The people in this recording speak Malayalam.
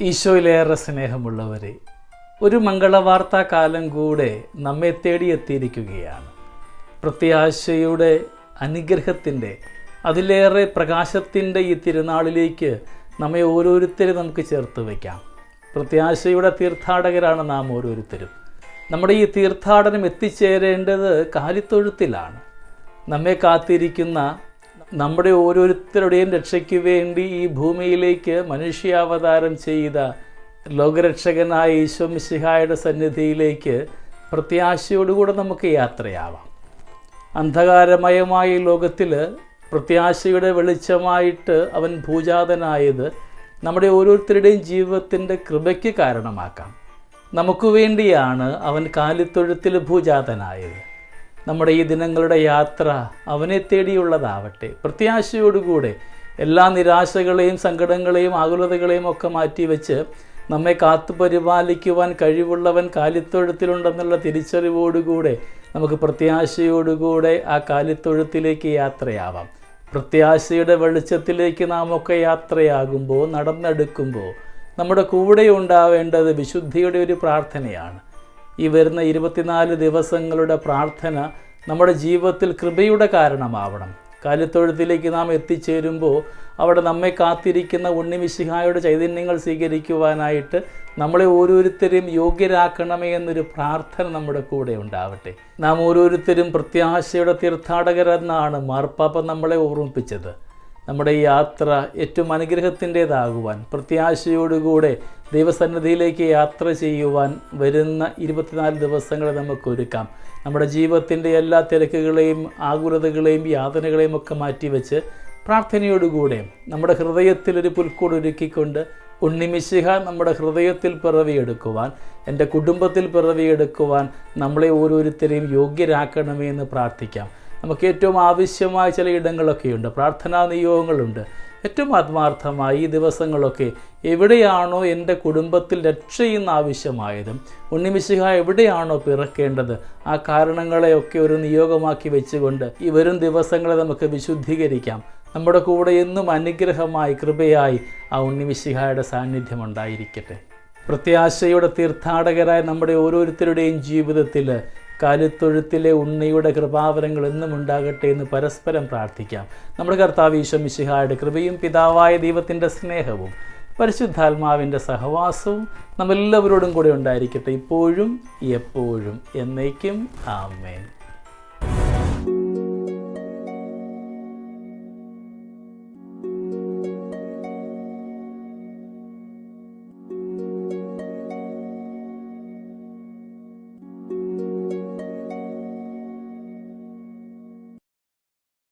ഈശോയിലേറെ സ്നേഹമുള്ളവരെ ഒരു മംഗളവാർത്താ കാലം കൂടെ നമ്മെ തേടിയെത്തിയിരിക്കുകയാണ്. പ്രത്യാശയുടെ അനുഗ്രഹത്തിന്റെ അതിലേറെ പ്രകാശത്തിന്റെ ഈ തിരുനാളിലേക്ക് നമ്മെ ഓരോരുത്തരും നമുക്ക് ചേർത്ത് വയ്ക്കാം. പ്രത്യാശയുടെ തീർത്ഥാടകരാണ് നാം ഓരോരുത്തരും. നമ്മുടെ ഈ തീർത്ഥാടനം എത്തിച്ചേരേണ്ടത് കാലിത്തൊഴുത്തിലാണ്. നമ്മെ കാത്തിരിക്കുന്ന നമ്മുടെ ഓരോരുത്തരുടെയും രക്ഷയ്ക്ക് വേണ്ടി ഈ ഭൂമിയിലേക്ക് മനുഷ്യാവതാരം ചെയ്ത ലോകരക്ഷകനായ ഈശോ മിശിഹായുടെ സന്നിധിയിലേക്ക് പ്രത്യാശയോടുകൂടെ നമുക്ക് യാത്രയാവാം. അന്ധകാരമയമായ ഈ ലോകത്തിൽ പ്രത്യാശയുടെ വെളിച്ചമായിട്ട് അവൻ ഭൂജാതനായത് നമ്മുടെ ഓരോരുത്തരുടെയും ജീവിതത്തിന്റെ കൃപയ്ക്ക് കാരണമാക്കാം. നമുക്ക് വേണ്ടിയാണ് അവൻ കാലിത്തൊഴുത്തിൽ ഭൂജാതനായത്. നമ്മുടെ ഈ ദിനങ്ങളുടെ യാത്ര അവനെ തേടിയുള്ളതാവട്ടെ. പ്രത്യാശയോടുകൂടെ എല്ലാ നിരാശകളെയും സങ്കടങ്ങളെയും ആകുലതകളെയും ഒക്കെ മാറ്റിവെച്ച് നമ്മെ കാത്തു പരിപാലിക്കുവാൻ കഴിവുള്ളവൻ കാലിത്തൊഴുത്തിലുണ്ടെന്നുള്ള തിരിച്ചറിവോടുകൂടെ നമുക്ക് പ്രത്യാശയോടുകൂടെ ആ കാലിത്തൊഴുത്തിലേക്ക് യാത്രയാവാം. പ്രത്യാശയുടെ വെളിച്ചത്തിലേക്ക് നാം ഒക്കെ യാത്രയാകുമ്പോൾ നടന്നെടുക്കുമ്പോൾ നമ്മുടെ കൂടെ ഉണ്ടാവേണ്ടത് വിശുദ്ധിയുടെ ഒരു പ്രാർത്ഥനയാണ്. ഈ വരുന്ന ഇരുപത്തിനാല് ദിവസങ്ങളുടെ പ്രാർത്ഥന നമ്മുടെ ജീവിതത്തിൽ കൃപയുടെ കാരണമാവണം. കാലിത്തൊഴുത്തിലേക്ക് നാം എത്തിച്ചേരുമ്പോൾ അവിടെ നമ്മെ കാത്തിരിക്കുന്ന ഉണ്ണിമിശിഹായുടെ ചൈതന്യങ്ങൾ സ്വീകരിക്കുവാനായിട്ട് നമ്മളെ ഓരോരുത്തരെയും യോഗ്യരാക്കണമേ എന്നൊരു പ്രാർത്ഥന നമ്മുടെ കൂടെ ഉണ്ടാവട്ടെ. നാം ഓരോരുത്തരും പ്രത്യാശയുടെ തീർത്ഥാടകരെന്നാണ് മാർപ്പാപ്പ നമ്മളെ ഓർമ്മിപ്പിച്ചത്. നമ്മുടെ ഈ യാത്ര ഏറ്റവും അനുഗ്രഹത്തിന്റേതാകുവാൻ പ്രത്യാശയോടുകൂടെ ദൈവസന്നിധിയിലേക്ക് യാത്ര ചെയ്യുവാൻ വരുന്ന ഇരുപത്തിനാല് ദിവസങ്ങളെ നമുക്ക് ഒരുക്കാം നമ്മുടെ ജീവിതത്തിന്റെ എല്ലാ തിരക്കുകളെയും ആകുലതകളെയും യാതനകളെയും ഒക്കെ മാറ്റിവെച്ച് പ്രാർത്ഥനയോടുകൂടെ നമ്മുടെ ഹൃദയത്തിൽ ഒരു പുൽക്കൂട് ഒരുക്കിക്കൊണ്ട് ഉണ്ണിമിശിഹ നമ്മുടെ ഹൃദയത്തിൽ പിറവിയെടുക്കുവാൻ എന്റെ കുടുംബത്തിൽ പിറവിയെടുക്കുവാൻ നമ്മളെ ഓരോരുത്തരെയും യോഗ്യരാക്കണമേ എന്ന് പ്രാർത്ഥിക്കാം. നമുക്ക് ഏറ്റവും ആവശ്യമായ ചില ഇടങ്ങളൊക്കെയുണ്ട്. പ്രാർത്ഥനാ നിയോഗങ്ങളുണ്ട്. ഏറ്റവും ആത്മാർത്ഥമായി ഈ ദിവസങ്ങളൊക്കെ എവിടെയാണോ എന്റെ കുടുംബത്തിൽ രക്ഷയുന്ന ആവശ്യമായതും ഉണ്ണിമിശിഹ എവിടെയാണോ പിറക്കേണ്ടത് ആ കാരണങ്ങളെയൊക്കെ ഒരു നിയോഗമാക്കി വെച്ചുകൊണ്ട് ഈ വരും ദിവസങ്ങളെ നമുക്ക് വിശുദ്ധീകരിക്കാം. നമ്മുടെ കൂടെ എന്നും അനുഗ്രഹമായി കൃപയായി ആ ഉണ്ണിമിശിഹായുടെ സാന്നിധ്യം ഉണ്ടായിരിക്കട്ടെ. പ്രത്യാശയുടെ തീർത്ഥാടകരായ നമ്മുടെ ഓരോരുത്തരുടെയും ജീവിതത്തിൽ കാലിത്തൊഴുത്തിലെ ഉണ്ണിയുടെ കൃപാവരങ്ങൾ എന്നും ഉണ്ടാകട്ടെ എന്ന് പരസ്പരം പ്രാർത്ഥിക്കാം. നമ്മുടെ കർത്താവ് ഈശോ മിശിഹായുടെ കൃപയും പിതാവായ ദൈവത്തിന്റെ സ്നേഹവും പരിശുദ്ധാത്മാവിന്റെ സഹവാസവും നമ്മെല്ലാവരോടും കൂടെ ഉണ്ടായിരിക്കട്ടെ ഇപ്പോഴും എപ്പോഴും എന്നേക്കും. ആമേൻ.